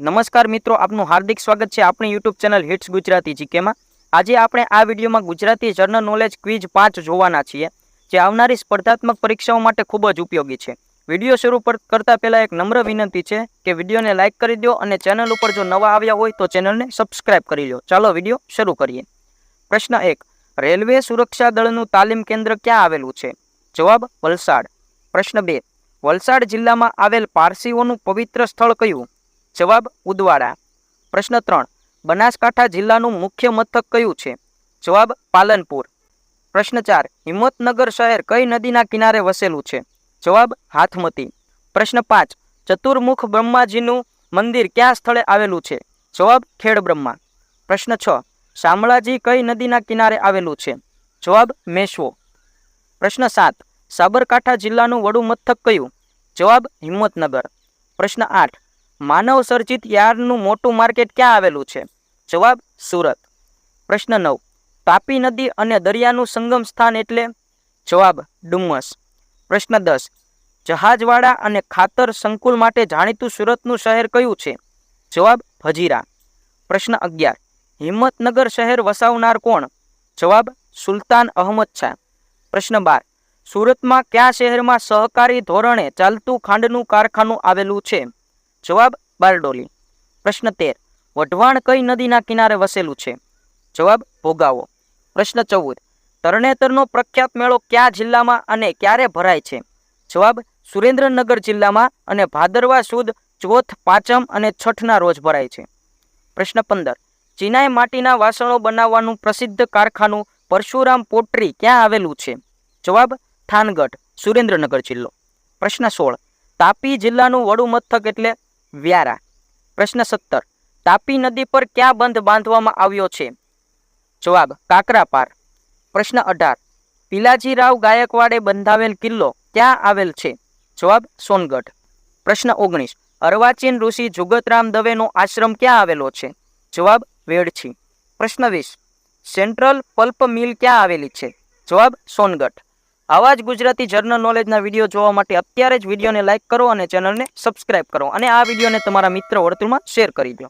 નમસ્કાર મિત્રો, આપનું હાર્દિક સ્વાગત છે આપણી યુટ્યુબ ચેનલ હિટ્સ ગુજરાતી જીકેમાં. આજે આપણે આ વિડીયોમાં ગુજરાતી જનરલ નોલેજ ક્વિઝ પાંચ જોવાના છીએ, જે આવનારી સ્પર્ધાત્મક પરીક્ષાઓ માટે ખૂબ જ ઉપયોગી છે. વીડિયો શરૂ પર કરતા પહેલાં એક નમ્ર વિનંતી છે કે વિડીયોને લાઇક કરી દો અને ચેનલ ઉપર જો નવા આવ્યા હોય તો ચેનલને સબસ્ક્રાઇબ કરી લો. ચાલો વીડિયો શરૂ કરીએ. પ્રશ્ન એક, રેલવે સુરક્ષા દળનું તાલીમ કેન્દ્ર ક્યાં આવેલું છે? જવાબ, વલસાડ. પ્રશ્ન બે, વલસાડ જિલ્લામાં આવેલ પારસીઓનું પવિત્ર સ્થળ કયું? જવાબ ઉદવાડા. પ્રશ્ન ત્રણ, બનાસકાંઠા જિલ્લાનું મુખ્ય મથક કયું છે? જવાબ પાલનપુર. પ્રશ્ન ચાર, હિંમતનગર શહેર કઈ નદીના કિનારે વસેલું છે? જવાબ હાથમતી. પ્રશ્ન પાંચ, ચતુર્મુખ બ્રહ્માજીનું મંદિર ક્યાં સ્થળે આવેલું છે? જવાબ ખેડ બ્રહ્મા પ્રશ્ન છ, શામળાજી કઈ નદીના કિનારે આવેલું છે? જવાબ મેશ્વો. પ્રશ્ન સાત, સાબરકાંઠા જિલ્લાનું વડુ મથક કયું? જવાબ હિંમતનગર. પ્રશ્ન આઠ માનવ સર્જિત યાર્ડનું મોટું માર્કેટ ક્યાં આવેલું છે? જવાબ, સુરત. પ્રશ્ન નવ. તાપી નદી અને દરિયાનું સંગમ સ્થાન એટલે? જવાબ, ડુમ્મસ. પ્રશ્ન દસ. જહાજવાડા અને ખાતર સંકુલ માટે જાણીતું સુરતનું શહેર કયું છે? જવાબ હજીરા પ્રશ્ન અગિયાર. હિંમતનગર શહેર વસાવનાર કોણ? જવાબ, સુલતાન અહમદ શાહ. પ્રશ્ન બાર. સુરતમાં કયા શહેરમાં સહકારી ધોરણે ચાલતું ખાંડનું કારખાનું આવેલું છે? જવાબ બારડોલી. પ્રશ્ન તેર. વઢવાણ કઈ નદીના કિનારે વસેલું છે? જવાબ ભોગાવો. પ્રશ્ન ચૌદ. તરણેતરનો પ્રખ્યાત મેળો કયા જિલ્લામાં અને ક્યારે ભરાય છે? જવાબ સુરેન્દ્રનગર જિલ્લામાં અને ભાદરવા સુદ ચોથ, પાંચમ અને છઠના રોજ ભરાય છે. પ્રશ્ન પંદર. ચિનાઈ માટીના વાસણો બનાવવાનું પ્રસિદ્ધ કારખાનું પરશુરામ પોટ્રી ક્યાં આવેલું છે? જવાબ થાનગઢ, સુરેન્દ્રનગર જિલ્લો. પ્રશ્ન સોળ. તાપી જિલ્લાનું વડું મથક એટલે વ્યારા. પ્રશ્ન સત્તર. તાપી નદી પર ક્યાં બંધ બાંધવામાં આવ્યો છે? જવાબ, કાકરાપાર. પ્રશ્ન અઢાર. પિલાજીરાવ ગાયકવાડે બંધાવેલ કિલ્લો ક્યાં આવેલ છે? જવાબ, સોનગઢ. પ્રશ્ન ઓગણીસ. અર્વાચીન ઋષિ જુગતરામ દવેનો આશ્રમ ક્યાં આવેલો છે? જવાબ, વેડછી. પ્રશ્ન વીસ. સેન્ટ્રલ પલ્પ મિલ ક્યાં આવેલી છે? જવાબ, સોનગઢ. આવા જ ગુજરાતી જર્નલ નોલેજના વીડિયો જોવા માટે અત્યારે જ વિડીયોને લાઇક કરો અને ચેનલને સબસ્ક્રાઇબ કરો. અને આ વિડીયોને તમારા મિત્ર વર્તુળમાં શેર કરી દો.